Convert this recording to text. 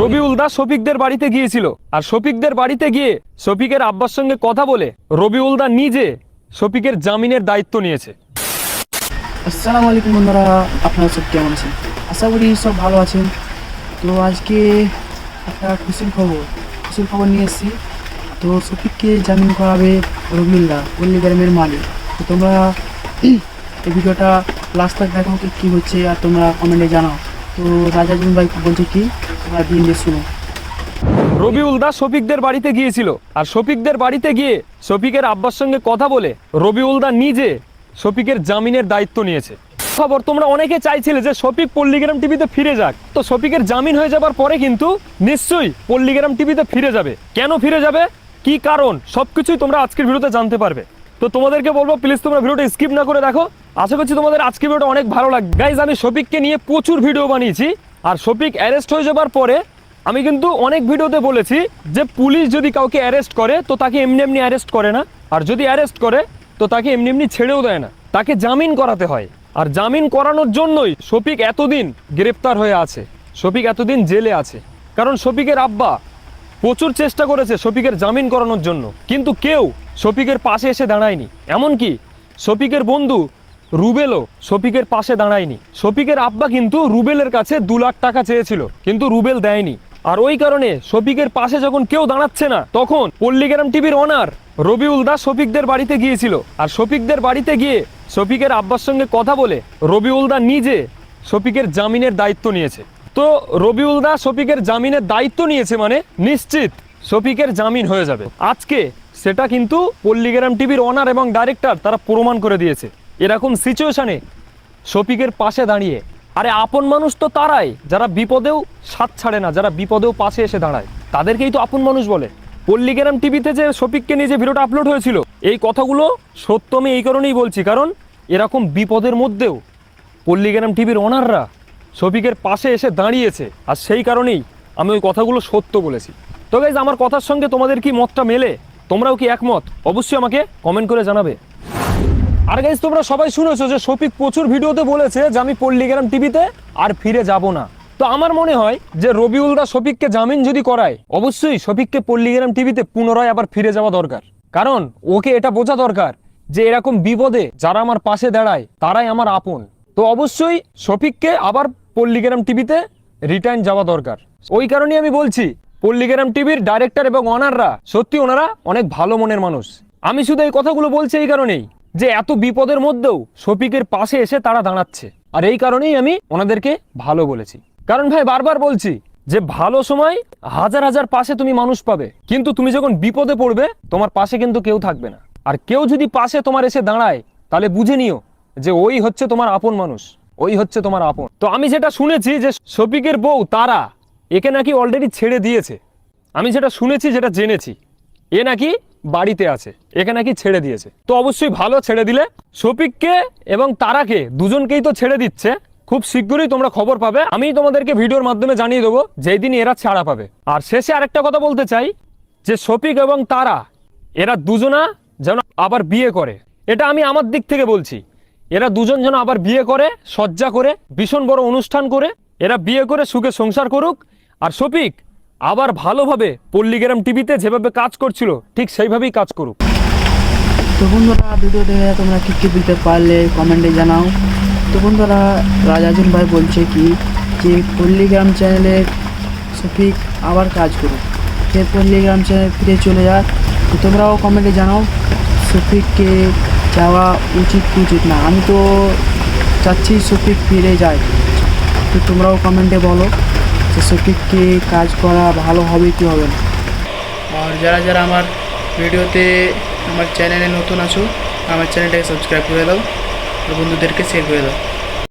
রবিউল দাস শফিকদের বাড়িতে গিয়েছিল। আর শফিকদের বাড়িতে গিয়ে শফিকের আব্বার সঙ্গে কথা বলে রবিউল দা নিজে শফিকের জামিনের দায়িত্ব নিয়েছে। আসসালামু আলাইকুম বন্ধুরা, আপনারা সব কেমন আছেন? আশা করি সব ভালো আছেন। তো আজকে একটা খুশির খবর খুশির খবর নিয়ে এসেছি। তো শফিককে জামিন করাবে রবিউল্লাহ পল্লী গ্রামের মালিক। তো তোমরা এই ভিডিওটা লাস্ট তক দেখো কি হচ্ছে আর তোমরা কমেন্টে জানাও। তো রাজাজুন ভাই বলছে কি রবিউল দাস শফিকদের বাড়িতে গিয়েছিল। আর শফিকদের বাড়িতে গিয়ে শফিকের আব্বার সঙ্গে কথা বলে রবিউল দা নিজে শফিকের জামিনের দায়িত্ব নিয়েছে। খবর, তোমরা অনেকে চাইছিলে যে শফিক পল্লীগ্রাম টিভিতে ফিরে যাক। তো শফিকের জামিন হয়ে যাবার পরে কিন্তু নিশ্চয়ই পল্লীগ্রাম টিভিতে ফিরে যাবে। কেন ফিরে যাবে? কি কারণ? সবকিছুই তোমরা আজকের ভিডিওতে জানতে পারবে। তো তোমাদেরকে বলব প্লিজ তোমরা ভিডিওটা স্কিপ না করে দেখো। আশা করছি তোমাদের আজকের ভিডিওটা অনেক ভালো লাগবে গাইজ আমি শফিককে নিয়ে প্রচুর ভিডিও বানিয়েছি। আর শফিক অ্যারেস্ট হয়ে যাবার পরে আমি কিন্তু অনেক ভিডিওতে বলেছি যে পুলিশ যদি কাউকে অ্যারেস্ট করে, তো তাকে এমনি এমনি অ্যারেস্ট করে না। আর যদি অ্যারেস্ট করে, তো তাকে এমনি এমনি ছেড়েও দেয় না। তাকে জামিন করাতে হয়। আর জামিন করানোর জন্যই শফিক এতদিন গ্রেপ্তার হয়ে আছে। শফিক এতদিন জেলে আছে। কারণ শফিকের আব্বা প্রচুর চেষ্টা করেছে শফিকের জামিন করানোর জন্য। কিন্তু কেউ শফিকের পাশে এসে দাঁড়ায়নি। এমনকি শফিকের বন্ধু রুবেলও শফিকের পাশে দাঁড়ায়নি। শফিকের আব্বা কিন্তু রুবেলের কাছে দু লাখ টাকা চেয়েছিল, কিন্তু রুবেল দেয়নি। আর ওই কারণে শফিকের পাশে যখন কেউ দাঁড়াচ্ছে না, তখন পল্লীগ্রাম টিভির অনার রবিউল দাস শফিকদের বাড়িতে গিয়েছিল। আর শফিকদের বাড়িতে গিয়ে শফিকের আব্বার সঙ্গে কথা বলে রবিউল দা নিজে শফিকের জামিনের দায়িত্ব নিয়েছে। তো রবিউল দা শফিকের জামিনের দায়িত্ব নিয়েছে মানে নিশ্চিত শফিকের জামিন হয়ে যাবে। আজকে সেটা কিন্তু পল্লীগ্রাম টিভির অনার এবং ডাইরেক্টর তারা প্রমাণ করে দিয়েছে। এরকম সিচুয়েশনে শফিকের পাশে দাঁড়িয়ে। আরে আপন মানুষ তো তারাই, যারা বিপদেও সাথ ছাড়ে না, যারা বিপদেও পাশে এসে দাঁড়ায়। তাদেরকেই তো আপন মানুষ বলে। পল্লীগ্রাম টিভিতে যে শফিককে নিয়ে যে ভিডিওটা আপলোড হয়েছিল, এই কথাগুলো সত্য আমি এই কারণেই বলছি, কারণ এরকম বিপদের মধ্যেও পল্লীগ্রাম টিভির ওনাররা শফিকের পাশে এসে দাঁড়িয়েছে, আর সেই কারণেই আমি ওই কথাগুলো সত্য বলেছি। তো গাইজ আমার কথার সঙ্গে তোমাদের কি মতটা মেলে? তোমরাও কি একমত? অবশ্যই আমাকে কমেন্ট করে জানাবে। আর গাইজ তোমরা সবাই শুনেছো যে শফিক প্রচুর ভিডিওতে বলেছে যে আমি পল্লীগ্রাম টিভিতে আর ফিরে যাব না। তো আমার মনে হয় যে রবিউল দা শফিককে জামিন যদি করায়, অবশ্যই শফিককে পল্লীগ্রাম টিভিতে পুনরায় আবার ফিরে যাওয়া দরকার। কারণ ওকে এটা বোঝা দরকার যে এরকম বিপদে যারা আমার পাশে দাঁড়ায়, তারাই আমার আপন। তো অবশ্যই শফিককে আবার পল্লীগ্রাম টিভিতে রিটার্ন যাওয়া দরকার। ওই কারণেই আমি বলছি, পল্লীগ্রাম টিভির ডাইরেক্টর এবং অনাররা সত্যি ওনারা অনেক ভালো মনের মানুষ। আমি শুধু এই কথাগুলো বলছি এই কারণেই। যে এত বিপদের মধ্যেও শফিকের পাশে এসে তারা দাঁড়াচ্ছে। আর এই কারণেই আমি ওনাদেরকে ভালো বলেছি। কারণ ভাই, বারবার বলছি যে ভালো সময় হাজার হাজার পাশে তুমি মানুষ পাবে। কিন্তু তুমি যখন বিপদে পড়বে, তোমার পাশে কিন্তু কেউ থাকবে না। আর কেউ যদি পাশে তোমার এসে দাঁড়ায়, তাহলে বুঝে নিও যে ওই হচ্ছে তোমার আপন মানুষ। ওই হচ্ছে তোমার আপন। তো আমি যেটা শুনেছি যে শফিকের বউ তারা, একে নাকি অলরেডি ছেড়ে দিয়েছে। আমি যেটা শুনেছি, যেটা জেনেছি, এ নাকি বাড়িতে আছে, একে নাকি ছেড়ে দিয়েছে। তো অবশ্যই ভালো ছেড়ে দিলে শফিককে এবং তারাকে, দুজনকেই তো ছেড়ে দিচ্ছে। খুব শীঘ্রই তোমরা খবর পাবে। আমি তোমাদেরকে ভিডিওর মাধ্যমে জানিয়ে দেবো, যেই দিন এরা ছাড়া পাবে। আর শেষে আরেকটা কথা বলতে চাই, যে শফিক এবং তারা, এরা দুজনা যেন আবার বিয়ে করে। এটা আমি আমার দিক থেকে বলছি। এরা দুজন যেন আবার বিয়ে করে সজ্জা করে, ভীষণ বড় অনুষ্ঠান করে, এরা বিয়ে করে, সুখে সংসার করুক। আর শফিক আবার ভালোভাবে পল্লীগ্রাম টিভিতে যেভাবে কাজ করছিল, ঠিক সেইভাবেই কাজ করুক। তো বন্ধুরা ভিডিও দেখে তোমরা কি কি দিতে পারলে কমেন্টে জানাও। তো বন্ধুরা রাজাজুন ভাই বলছে কি, যে পল্লীগ্রাম চ্যানেলে সফিক আবার কাজ করুক। সে পল্লীগ্রাম চ্যানেল ফিরে চলে যাক। তো তোমরাও কমেন্টে জানাও, সফিককে যাওয়া উচিত কি উচিত না। আমি তো চাচ্ছি সফিক ফিরে যায়। তো তোমরাও কমেন্টে বলো। যে সঠিককে কাজ করা ভালো হবে, কি হবে না? আর যারা যারা আমার ভিডিওতে আমার চ্যানেলে নতুন আছো, আমার চ্যানেলটাকে সাবস্ক্রাইব করে দাও। আর বন্ধুদেরকে শেয়ার করে দাও।